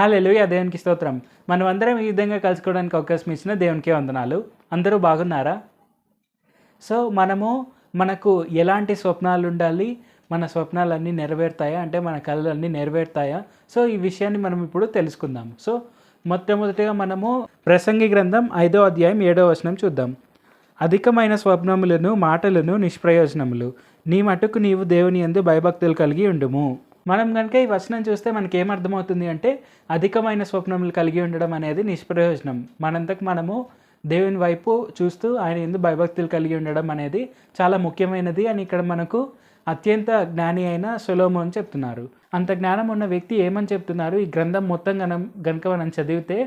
Hallelujah దేవునికి స్తోత్రం. మనం అందరం ఈ విధంగా కలుసుకోవడానికి అవకాశం ఇచ్చిన దేవునికి వందనాలు. అందరూ బాగున్నారా? సో మనము మనకు ఎలాంటి స్వప్నాలు ఉండాలి? మన స్వప్నాలన్నీ నెరవేరుతాయా? అంటే మన కళలన్నీ నెరవేరుతాయా? సో ఈ విషయాన్ని మనం ఇప్పుడు తెలుసుకుందాం. సో మొట్టమొదటిగా మనము ప్రసంగి గ్రంథం ఐదో అధ్యాయం ఏడో వచనం చూద్దాం. అధికమైన స్వప్నములను మాటలను నిష్ప్రయోజనములు. నీ మటుకు నీవు దేవుని యందు భయభక్తులు కలిగి ఉండుము. మనం కనుక ఈ వచనం చూస్తే మనకి ఏమర్థమవుతుంది అంటే అధికమైన స్వప్నములు కలిగి ఉండడం అనేది నిష్ప్రయోజనం. మనంతకు మనము దేవుని వైపు చూస్తూ ఆయన ఎందు భయభక్తులు కలిగి ఉండడం అనేది చాలా ముఖ్యమైనది అని ఇక్కడ మనకు అత్యంత జ్ఞాని అయిన సొలోమోన్ చెప్తున్నారు. అంత జ్ఞానం ఉన్న వ్యక్తి ఏమని చెప్తున్నారు? ఈ గ్రంథం మొత్తం గనం గనక మనం చదివితే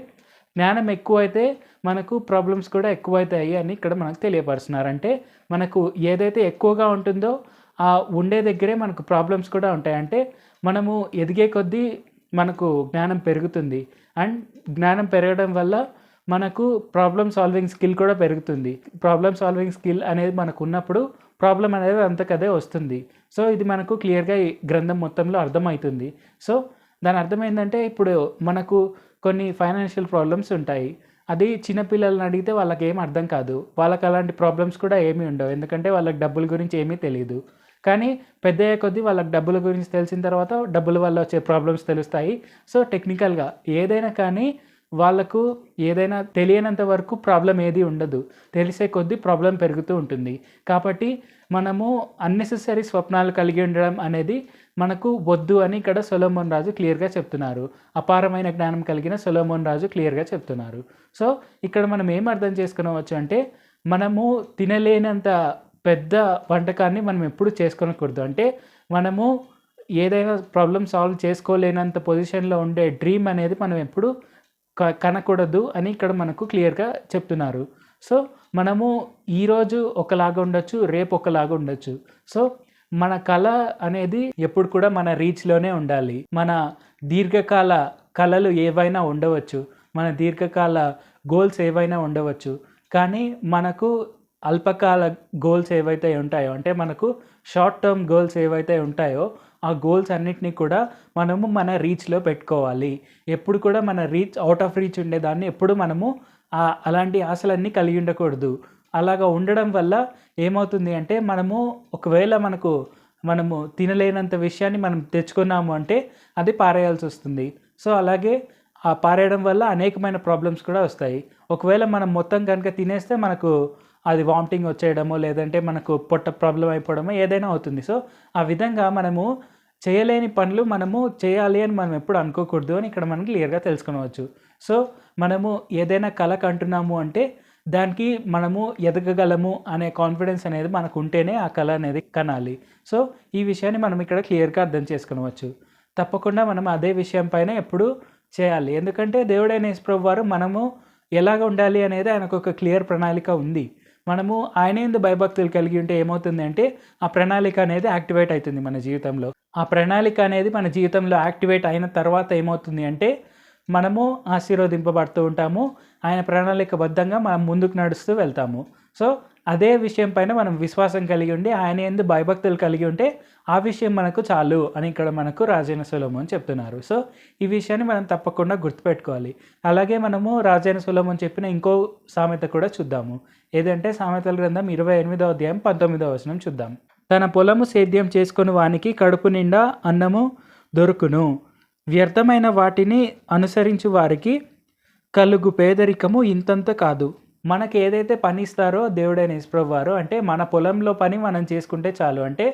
జ్ఞానం ఎక్కువైతే మనకు ప్రాబ్లమ్స్ కూడా ఎక్కువైతాయి అని ఇక్కడ మనకు తెలియపరుస్తున్నారు. అంటే మనకు ఏదైతే ఎక్కువగా ఉంటుందో ఆ ఉండే దగ్గరే మనకు ప్రాబ్లమ్స్ కూడా ఉంటాయి. అంటే మనము ఎదిగే కొద్దీ మనకు జ్ఞానం పెరుగుతుంది. అండ్ జ్ఞానం పెరగడం వల్ల మనకు ప్రాబ్లమ్ సాల్వింగ్ స్కిల్ కూడా పెరుగుతుంది. ప్రాబ్లమ్ సాల్వింగ్ స్కిల్ అనేది మనకు ఉన్నప్పుడు ప్రాబ్లం అనేది అంతకదే వస్తుంది. సో ఇది మనకు క్లియర్గా ఈ గ్రంథం మొత్తంలో అర్థమవుతుంది. సో దాని అర్థం ఏంటంటే ఇప్పుడు మనకు కొన్ని ఫైనాన్షియల్ ప్రాబ్లమ్స్ ఉంటాయి. అది చిన్నపిల్లల్ని అడిగితే వాళ్ళకి ఏం అర్థం కాదు. వాళ్ళకి అలాంటి ప్రాబ్లమ్స్ కూడా ఏమీ ఉండవు. ఎందుకంటే వాళ్ళకి డబ్బుల గురించి ఏమీ తెలియదు కానీ పెద్ద అయ్యే కొద్దీ వాళ్ళకి డబ్బుల గురించి తెలిసిన తర్వాత డబ్బుల వల్ల వచ్చే ప్రాబ్లమ్స్ తెలుస్తాయి. సో టెక్నికల్గా ఏదైనా కానీ వాళ్ళకు ఏదైనా తెలియనంత వరకు ప్రాబ్లం ఏది ఉండదు. తెలిసే కొద్దీ ప్రాబ్లం పెరుగుతూ ఉంటుంది. కాబట్టి మనము అన్నెసెసరీ స్వప్నాలు కలిగి ఉండడం అనేది మనకు వద్దు అని ఇక్కడ సొలోమోన్ రాజు క్లియర్గా చెప్తున్నారు. అపారమైన జ్ఞానం కలిగిన సొలోమోన్ రాజు క్లియర్గా చెప్తున్నారు. సో ఇక్కడ మనం ఏం అర్థం చేసుకోవచ్చు అంటే మనము తినలేనంత పెద్ద వంటకాన్ని మనం ఎప్పుడు చేసుకోనకూడదు. అంటే మనము ఏదైనా ప్రాబ్లమ్ సాల్వ్ చేసుకోలేనంత పొజిషన్లో ఉండే డ్రీమ్ అనేది మనం ఎప్పుడు క కనకూడదు అని ఇక్కడ మనకు క్లియర్గా చెప్తున్నారు. సో మనము ఈరోజు ఒకలాగా ఉండొచ్చు రేపు ఒకలాగా ఉండొచ్చు. సో మన కళ అనేది ఎప్పుడు కూడా మన రీచ్లోనే ఉండాలి. మన దీర్ఘకాల కళలు ఏవైనా ఉండవచ్చు. మన దీర్ఘకాల గోల్స్ ఏవైనా ఉండవచ్చు. కానీ మనకు అల్పకాల గోల్స్ ఏవైతే ఉంటాయో అంటే మనకు షార్ట్ టర్మ్ గోల్స్ ఏవైతే ఉంటాయో ఆ గోల్స్ అన్నిటినీ కూడా మనము మన రీచ్లో పెట్టుకోవాలి. ఎప్పుడు కూడా మన రీచ్ అవుట్ ఆఫ్ రీచ్ ఉండేదాన్ని ఎప్పుడు మనము అలాంటి ఆశలన్నీ కలిగి ఉండకూడదు. అలాగా ఉండడం వల్ల ఏమవుతుంది అంటే మనము ఒకవేళ మనకు మనము తినలేనంత విషయాన్ని మనం తెచ్చుకున్నాము అంటే అది పారేయాల్సి వస్తుంది. సో అలాగే ఆ పారేయడం వల్ల అనేకమైన ప్రాబ్లమ్స్ కూడా వస్తాయి. ఒకవేళ మనం మొత్తం కనుక తినేస్తే మనకు అది వామిటింగ్ వచ్చేయడమో లేదంటే మనకు పొట్ట ప్రాబ్లం అయిపోవడమో ఏదైనా అవుతుంది. సో ఆ విధంగా మనము చేయలేని పనులు మనము చేయాలి అని మనం ఎప్పుడు అనుకోకూడదు అని ఇక్కడ మనం క్లియర్గా తెలుసుకోవచ్చు సో మనము ఏదైనా కళ కంటున్నాము అంటే దానికి మనము ఎదగగలము అనే కాన్ఫిడెన్స్ అనేది మనకు ఉంటేనే ఆ కళ అనేది కనాలి. సో ఈ విషయాన్ని మనం ఇక్కడ క్లియర్గా అర్థం చేసుకునవచ్చు. తప్పకుండా మనం అదే విషయం పైన ఎప్పుడు చేయాలి. ఎందుకంటే దేవుడైన యేసుప్రభు వారు మనము ఎలాగ ఉండాలి అనేది ఆయనకు ఒక క్లియర్ ప్రణాళిక ఉంది. మనము ఆయన ఎందు భయభక్తులు కలిగి ఉంటే ఏమవుతుంది అంటే ఆ ప్రణాళిక అనేది యాక్టివేట్ అవుతుంది మన జీవితంలో. ఆ ప్రణాళిక అనేది మన జీవితంలో యాక్టివేట్ అయిన తర్వాత ఏమవుతుంది అంటే మనము ఆశీర్వదింపబడుతూ ఉంటాము. ఆయన ప్రణాళికబద్ధంగా మనం ముందుకు నడుస్తూ వెళ్తాము. సో అదే విషయం పైన మనం విశ్వాసం కలిగి ఉండి ఆయన ఎందు భయభక్తులు కలిగి ఉంటే ఆ విషయం మనకు చాలు అని ఇక్కడ మనకు రాజైన సులభం చెప్తున్నారు. సో ఈ విషయాన్ని మనం తప్పకుండా గుర్తుపెట్టుకోవాలి. అలాగే మనము రాజైన సులభం చెప్పిన ఇంకో సామెత కూడా చూద్దాము. ఏదంటే సామెతల గ్రంథం ఇరవై ఎనిమిదో అధ్యాయం పంతొమ్మిదో వచనం చూద్దాం. తన పొలము సేద్యం చేసుకుని వానికి కడుపు నిండా అన్నము దొరుకును. వ్యర్థమైన వాటిని అనుసరించు వారికి కలుగు పేదరికము ఇంతంత కాదు. మనకి ఏదైతే పని ఇస్తారో దేవుడైన ఇస్ప్రభు వారు అంటే మన పొలంలో పని మనం చేసుకుంటే చాలు. అంటే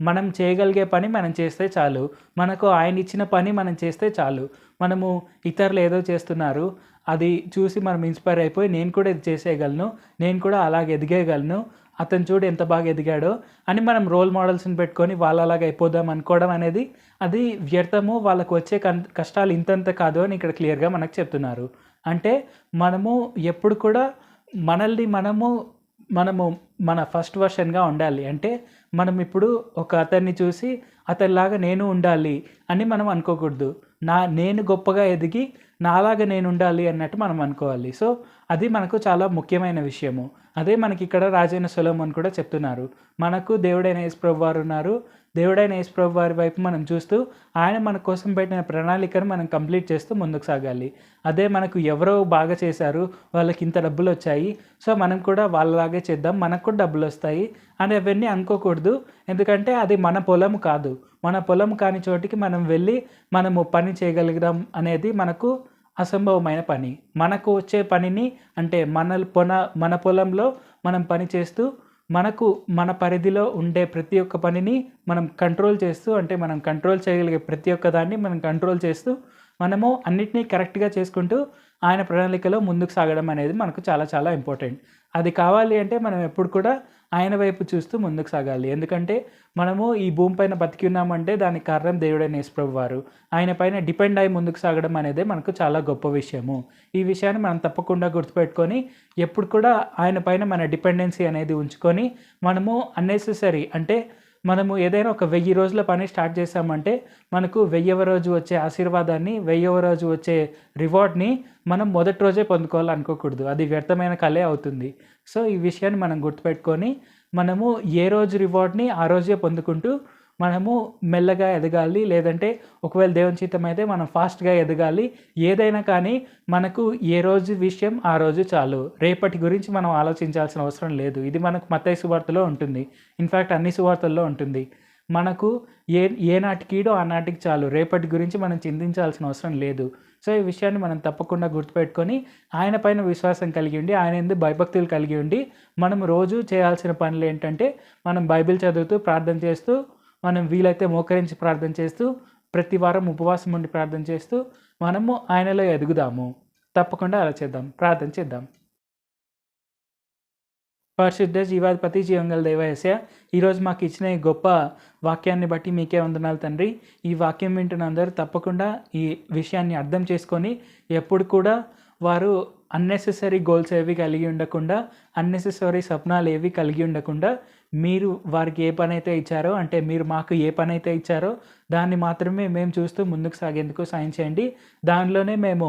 మనం చేయగలిగే పని మనం చేస్తే చాలు. మనకు ఆయన ఇచ్చిన పని మనం చేస్తే చాలు. మనము ఇతరులు ఏదో చేస్తున్నారు అది చూసి మనం ఇన్స్పైర్ అయిపోయి నేను కూడా ఇది చేసేయగలను నేను కూడా అలాగ ఎదిగేయగలను అతను చూడు ఎంత బాగా ఎదిగాడో అని మనం రోల్ మోడల్స్ని పెట్టుకొని వాళ్ళలాగా అయిపోదాం అనుకోవడం అనేది అది వ్యర్థము వాళ్ళకు వచ్చే కన్ కష్టాలు ఇంతంత కాదు అని ఇక్కడ క్లియర్గా మనకు చెప్తున్నారు. అంటే మనము ఎప్పుడు కూడా మనల్ని మనము మనము మన ఫస్ట్ వర్షన్గా ఉండాలి. అంటే మనం ఇప్పుడు ఒక అతన్ని చూసి అతనిలాగా నేను ఉండాలి అని మనం అనుకోకూడదు. నా నేను గొప్పగా ఎదిగి నాలాగా నేను ఉండాలి అన్నట్టు మనం అనుకోవాలి. సో అది మనకు చాలా ముఖ్యమైన విషయము. అదే మనకి ఇక్కడ రాజైన సులభం కూడా చెప్తున్నారు. మనకు దేవుడైన యేసుప్రభు వారు ఉన్నారు. దేవుడైన యేసుప్రభు వారి వైపు మనం చూస్తూ ఆయన మన కోసం పెట్టిన ప్రణాళికను మనం కంప్లీట్ చేస్తూ ముందుకు సాగాలి. అదే మనకు ఎవరో బాగా చేశారు వాళ్ళకి ఇంత డబ్బులు వచ్చాయి సో మనం కూడా వాళ్ళలాగే చేద్దాం మనకు కూడా డబ్బులు వస్తాయి అని అవన్నీ అనుకోకూడదు. ఎందుకంటే అది మన పొలం కాదు. మన పొలం కాని చోటికి మనం వెళ్ళి మనము పని చేయగలుగుదాం అనేది మనకు అసంభవమైన పని. మనకు వచ్చే పనిని అంటే మన పొన మన పొలంలో మనం పని చేస్తూ మనకు మన పరిధిలో ఉండే ప్రతి ఒక్క పనిని మనం కంట్రోల్ చేస్తూ అంటే మనం కంట్రోల్ చేయగలిగే ప్రతి ఒక్క దాన్ని మనం కంట్రోల్ చేస్తూ మనము అన్నిటినీ కరెక్ట్గా చేసుకుంటూ ఆయన ప్రణాళికలో ముందుకు సాగడం అనేది మనకు చాలా చాలా ఇంపార్టెంట్. అది కావాలి అంటే మనం ఎప్పుడు కూడా ఆయన వైపు చూస్తూ ముందుకు సాగాలి. ఎందుకంటే మనము ఈ భూమిపైన బతికి ఉన్నామంటే దానికి కారణం దేవుడైన యేసుప్రభు వారు. ఆయన పైన డిపెండ్ అయి ముందుకు సాగడం అనేది మనకు చాలా గొప్ప విషయము. ఈ విషయాన్ని మనం తప్పకుండా గుర్తుపెట్టుకొని ఎప్పుడు కూడా ఆయన పైన మన డిపెండెన్సీ అనేది ఉంచుకొని మనము అన్నెసెసరీ అంటే మనము ఏదైనా ఒక వెయ్యి రోజుల పని స్టార్ట్ చేసామంటే మనకు వెయ్యవ రోజు వచ్చే ఆశీర్వాదాన్ని వెయ్యవ రోజు వచ్చే రివార్డ్ని మనం మొదటి రోజే పొందుకోవాలనుకోకూడదు అది వ్యర్థమైన కళే అవుతుంది. సో ఈ విషయాన్ని మనం గుర్తుపెట్టుకొని మనము ఏ రోజు రివార్డ్ని ఆ రోజే పొందుకుంటూ మనము మెల్లగా ఎదగాలి లేదంటే ఒకవేళ దేవుని చిత్తం అయితే మనం ఫాస్ట్గా ఎదగాలి. ఏదైనా కానీ మనకు ఏ రోజు విషయం ఆ రోజు చాలు. రేపటి గురించి మనం ఆలోచించాల్సిన అవసరం లేదు. ఇది మనకు మత్తై సువార్తలో ఉంటుంది. ఇన్ఫ్యాక్ట్ అన్ని సువార్తల్లో ఉంటుంది. మనకు ఏ ఏ ఆనాటికి ఆ నాటికి చాలు. రేపటి గురించి మనం చింతించాల్సిన అవసరం లేదు. సో ఈ విషయాన్ని మనం తప్పకుండా గుర్తుపెట్టుకొని ఆయన పైన విశ్వాసం కలిగి ఉండి ఆయన ఎందుకు భయభక్తులు కలిగి ఉండి మనం రోజు చేయాల్సిన పనులు ఏంటంటే మనం బైబిల్ చదువుతూ ప్రార్థన చేస్తూ మనం వీలైతే మోకరించి ప్రార్థన చేస్తూ ప్రతి వారం ఉపవాసం ఉండి ప్రార్థన చేస్తూ మనము ఆయనలో ఎదుగుదాము. తప్పకుండా అలా చేద్దాం. ప్రార్థన చేద్దాం. పరిశుద్ధ జీవాధిపతి జీవంగల దేవయస్య ఈరోజు మాకు ఇచ్చిన ఈ గొప్ప వాక్యాన్ని బట్టి మీకే వందనాలు తండ్రి. ఈ వాక్యం వింటున్న అందరూ తప్పకుండా ఈ విషయాన్ని అర్థం చేసుకొని ఎప్పుడు కూడా వారు అన్నెసెసరీ గోల్స్ ఏవి కలిగి ఉండకుండా అన్నెసెసరీ స్వప్నాలు ఏవి కలిగి ఉండకుండా మీరు వారికి ఏ పని అయితే ఇచ్చారో అంటే మీరు మాకు ఏ పని అయితే ఇచ్చారో దాన్ని మాత్రమే మేము చూస్తూ ముందుకు సాగేందుకు సాయం చేయండి. దానిలోనే మేము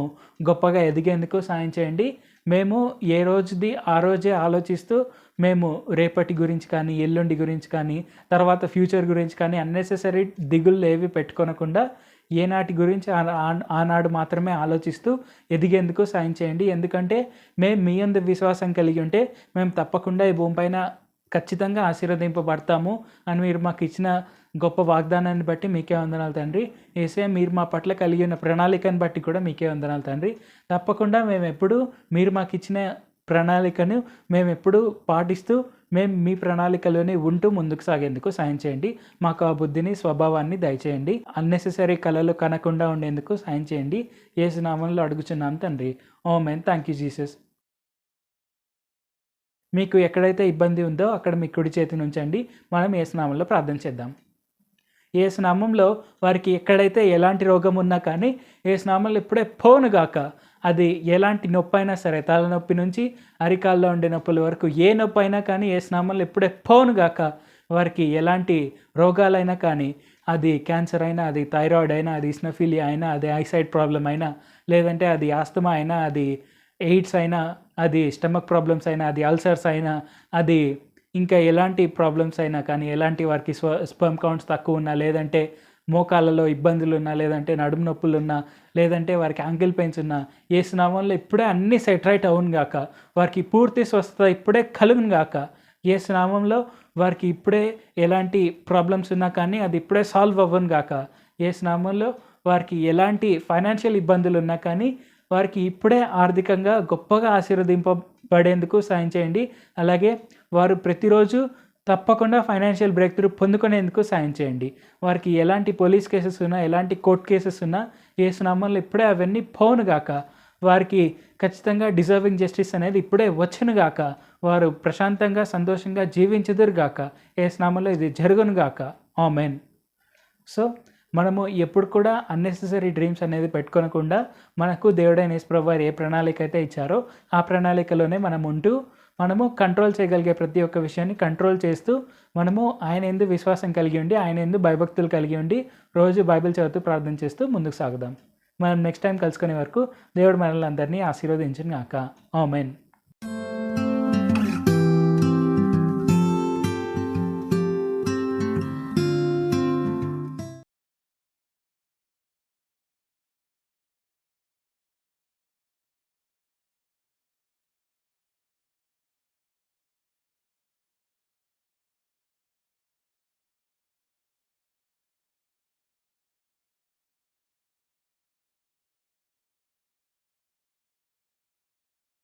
గొప్పగా ఎదిగేందుకు సాయం చేయండి. మేము ఏ రోజుది ఆ రోజే ఆలోచిస్తూ మేము రేపటి గురించి కానీ ఎల్లుండి గురించి కానీ తర్వాత ఫ్యూచర్ గురించి కానీ అన్నెసెసరీ దిగుళ్ళు ఏవి పెట్టుకోనకుండా ఏనాటి గురించి ఆనాడు మాత్రమే ఆలోచిస్తూ ఎదిగేందుకు సాయం చేయండి. ఎందుకంటే మేము మీ అందు విశ్వాసం కలిగి ఉంటే మేము తప్పకుండా ఈ భూమిపైన ఖచ్చితంగా ఆశీర్వదింపబడతాము అని మీరు మాకు ఇచ్చిన గొప్ప వాగ్దానాన్ని బట్టి మీకే వందనాలు తండ్రి. ఏసే మీరు మా పట్ల కలిగి ఉన్న ప్రణాళికను బట్టి కూడా మీకే వందనాలు తండ్రి. తప్పకుండా మేము ఎప్పుడు మీరు మాకు ఇచ్చిన ప్రణాళికను మేము ఎప్పుడు పాటిస్తూ మేము మీ ప్రణాళికలోనే ఉంటూ ముందుకు సాగేందుకు సాయం చేయండి. మాకు ఆ బుద్ధిని స్వభావాన్ని దయచేయండి. అన్నెసెసరీ కళలు కనకుండా ఉండేందుకు సాయం చేయండి. ఏసునామంలో అడుగుచున్నాం తండ్రి. Amen thank you Jesus. మీకు ఎక్కడైతే ఇబ్బంది ఉందో అక్కడ మీ కుడి చేతి నుంచండి. మనం ఏసునామంలో ప్రార్థన చేద్దాం. ఏసునామంలో వారికి ఎక్కడైతే ఎలాంటి రోగం ఉన్నా కానీ ఏసునామంలో ఇప్పుడే పోనుగాక అది ఎలాంటి నొప్పి అయినా సరే తలనొప్పి నుంచి అరికాల్లో ఉండే నొప్పుల వరకు ఏ నొప్పి అయినా కానీ ఏ స్నామంలో పోనుగాక వారికి ఎలాంటి రోగాలైనా కానీ అది క్యాన్సర్ అయినా అది థైరాయిడ్ అయినా అది ఇస్నఫీలియా అయినా అది ఐసైడ్ ప్రాబ్లం అయినా లేదంటే అది ఆస్తమా అయినా అది ఎయిడ్స్ అయినా అది స్టమక్ ప్రాబ్లమ్స్ అయినా అది అల్సర్స్ అయినా అది ఇంకా ఎలాంటి ప్రాబ్లమ్స్ అయినా కానీ ఎలాంటి వారికి స్వ స్పర్మ్ కౌంట్స్ తక్కువ ఉన్నా లేదంటే మోకాలలో ఇబ్బందులు ఉన్నా లేదంటే నడుము నొప్పులు ఉన్నా లేదంటే వారికి యాంకిల్ పెయిన్స్ ఉన్నా ఏ స్నామంలో ఇప్పుడే అన్నీ సెటరైట్ అవును గాక. వారికి పూర్తి స్వస్థత ఇప్పుడే కలుగును గాక. ఏ స్నామంలో వారికి ఇప్పుడే ఎలాంటి ప్రాబ్లమ్స్ ఉన్నా కానీ అది ఇప్పుడే సాల్వ్ అవ్వను గాక. ఏ స్నామంలో వారికి ఎలాంటి ఫైనాన్షియల్ ఇబ్బందులు ఉన్నా కానీ వారికి ఇప్పుడే ఆర్థికంగా గొప్పగా ఆశీర్వదింపబడేందుకు సాయం చేయండి. అలాగే వారు ప్రతిరోజు తప్పకుండా ఫైనాన్షియల్ బ్రేక్ త్రూ పొందుకునేందుకు సాయం చేయండి. వారికి ఎలాంటి పోలీస్ కేసెస్ ఉన్నా ఎలాంటి కోర్ట్ కేసెస్ ఉన్నా ఏ సునామాలు ఇప్పుడే అవన్నీ పోనుగాక వారికి ఖచ్చితంగా డిజర్వింగ్ జస్టిస్ అనేది ఇప్పుడే వచ్చునుగాక వారు ప్రశాంతంగా సంతోషంగా జీవించదురుగాక ఏ స్నామంలో ఇది జరుగునుగాక ఆమెన్. సో మనము ఎప్పుడు కూడా అన్నెసెసరీ డ్రీమ్స్ అనేది పెట్టుకోనకుండా మనకు దేవుడైన యేసుప్రభు వారు ఏ ప్రణాళిక అయితే ఇచ్చారో ఆ ప్రణాళికలోనే మనం ఉంటూ మనము కంట్రోల్ చేయగలిగే ప్రతి ఒక్క విషయాన్ని కంట్రోల్ చేస్తూ మనము ఆయన ఎందు విశ్వాసం కలిగి ఉండి ఆయన ఎందు భయభక్తులు కలిగి ఉండి రోజు బైబిల్ చదువుతూ ప్రార్థన చేస్తూ ముందుకు సాగుదాం. మనం నెక్స్ట్ టైం కలుసుకునే వరకు దేవుడు మనల్ని అందరినీ ఆశీర్వదించిన కాక ఆమెన్.